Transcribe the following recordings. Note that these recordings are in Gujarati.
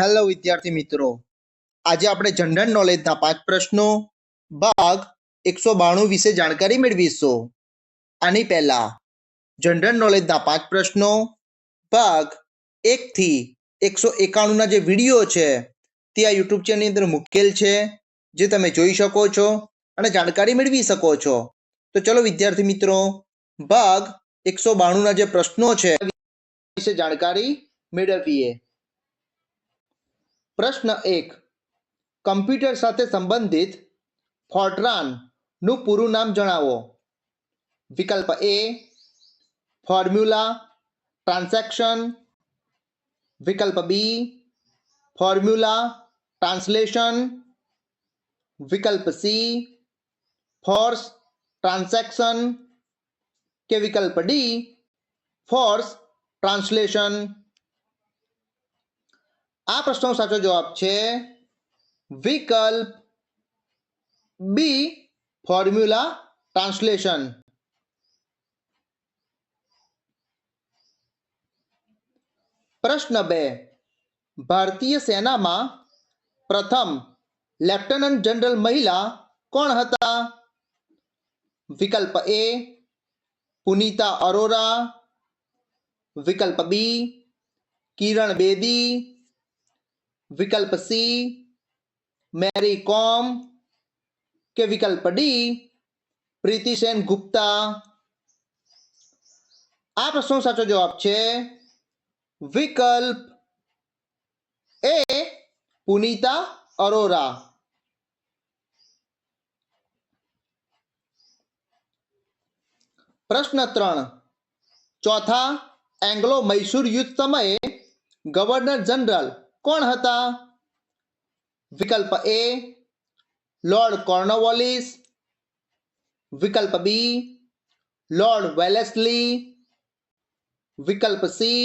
હેલો વિદ્યાર્થી મિત્રો. આજે આપણે જનરલ નોલેજના પાંચ પ્રશ્નો, ભાગ એકસો બાણું વિશે જાણકારી મેળવીશું. આની પહેલા જનરલ નોલેજના પાંચ પ્રશ્નો, ભાગ એકથી એકસો એકાણુંના જે વીડિયો છે, તે આ યુટ્યુબ ચેનલની અંદર મૂકેલ છે, જે તમે જોઈ શકો છો અને જાણકારી મેળવી શકો છો. તો ચલો, વિદ્યાર્થી મિત્રો, ભાગ એકસો બાણુંના જે પ્રશ્નો છે, વિશે જાણકારી મેળવીએ. પ્રશ્ન એક કમ્પ્યુટર સાથે સંબંધિત ફોર્ટ્રાનનું પૂરું નામ જણાવો વિકલ્પ એ ફોર્મ્યુલા ટ્રાન્ઝેક્શન વિકલ્પ બી ફોર્મ્યુલા ટ્રાન્સલેશન વિકલ્પ સી ફોર્સ ટ્રાન્ઝેક્શન કે વિકલ્પ ડી ફોર્સ ટ્રાન્સલેશન આ પ્રશ્નનો સાચો જવાબ છે વિકલ્પ બી, ફોર્મ્યુલા ટ્રાન્સલેશન. પ્રશ્ન બે, ભારતીય સેનામાં પ્રથમ લેફ્ટનન્ટ જનરલ મહિલા કોણ હતા? વિકલ્પ એ, પુનીતા અરોરા. વિકલ્પ બી, કિરણ બેદી. વિકલ્પ સી મેરી કોમ કે વિકલ્પ ડી પ્રીતિ સેન ગુપ્તા. આ પ્રશ્નનો સાચો જવાબ છે વિકલ્પ એ પુનીતા અરોરા. પ્રશ્ન ત્રણ, ચોથા એંગ્લો મૈસૂર યુદ્ધ સમયે ગવર્નર જનરલ કોણ હતા? વિકલ્પ એ લોર્ડ કોર્નવોલિસ વિકલ્પ બી લોર્ડ વેલેસ્લી વિકલ્પ સી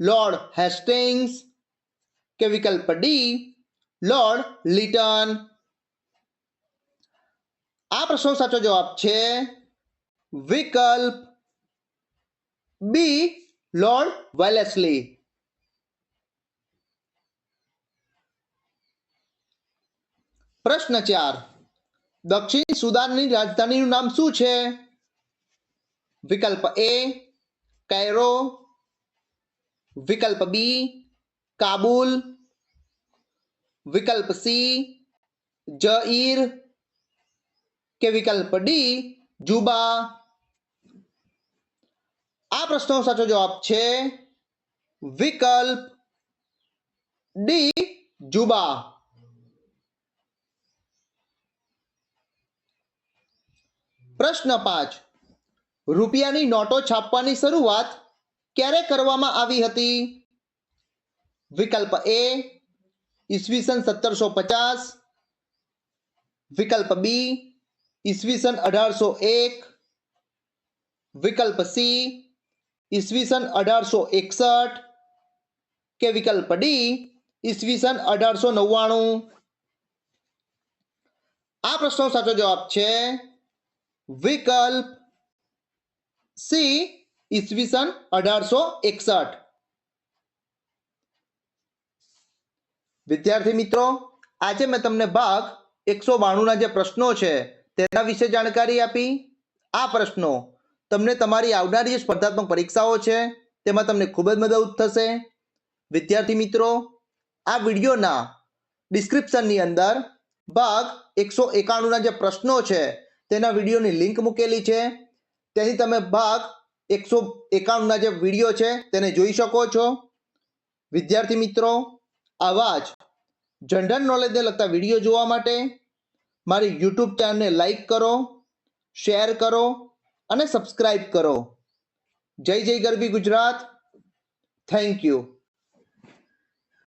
લોર્ડ હેસ્ટિંગ્સ કે વિકલ્પ ડી લોર્ડ લિટન આ પ્રશ્નનો સાચો જવાબ છે વિકલ્પ બી લોર્ડ વેલેસ્લી પ્રશ્ન ચાર. દક્ષિણ સુદાનની રાજધાનીનું નામ શું છે? વિકલ્પ એ, કૈરો. વિકલ્પ બી, કાબુલ. વિકલ્પ સી જઈર કે વિકલ્પ ડી, જુબા. આ પ્રશ્નનો સાચો જવાબ છે વિકલ્પ ડી, જુબા. પ્રશ્ન પાંચ. રૂપિયાની નોટો છાપવાની શરૂઆત ક્યારે કરવામાં આવી હતી? વિકલ્પ એ, ઈસવીસન સત્તરસો પચાસ. વિકલ્પ બી, ઈસવીસન અઢારસો એક. વિકલ્પ સી, ઈસવીસન અઢારસો એકસઠ. કે વિકલ્પ ડી, ઈસવીસન અઢારસો નવ્વાણું? આ પ્રશ્નનો સાચો જવાબ છે વિકલ્પ સી ઈસવીસન અઢારસો એકસઠ વિદ્યાર્થી મિત્રો આજે મેં તમને ભાગ એકસો બાણુંના જે પ્રશ્નો છે, તેના વિશે જાણકારી આપી. આ પ્રશ્નો તમને તમારી આવનારી સ્પર્ધાત્મક પરીક્ષાઓ છે, તેમાં તમને ખૂબ જ મદદ થશે. વિદ્યાર્થી મિત્રો, આ વિડીયોના ડિસ્ક્રિપ્શનની અંદર ભાગ એકસો એકાણુંના જે પ્રશ્નો છે તેના વિડીયોની લિંક મૂકેલી છે. તેથી તમે ભાગ એકસો એકાણુંના જે વીડિયો છે તેને જોઈ શકો છો. વિદ્યાર્થી મિત્રો, આવા જ જનરલ નોલેજને લગતા વીડિયો જોવા માટે મારી યુટ્યુબ ચેનલને લાઈક કરો શેર કરો અને સબસ્ક્રાઈબ કરો. જય જય ગરબી ગુજરાત. Thank you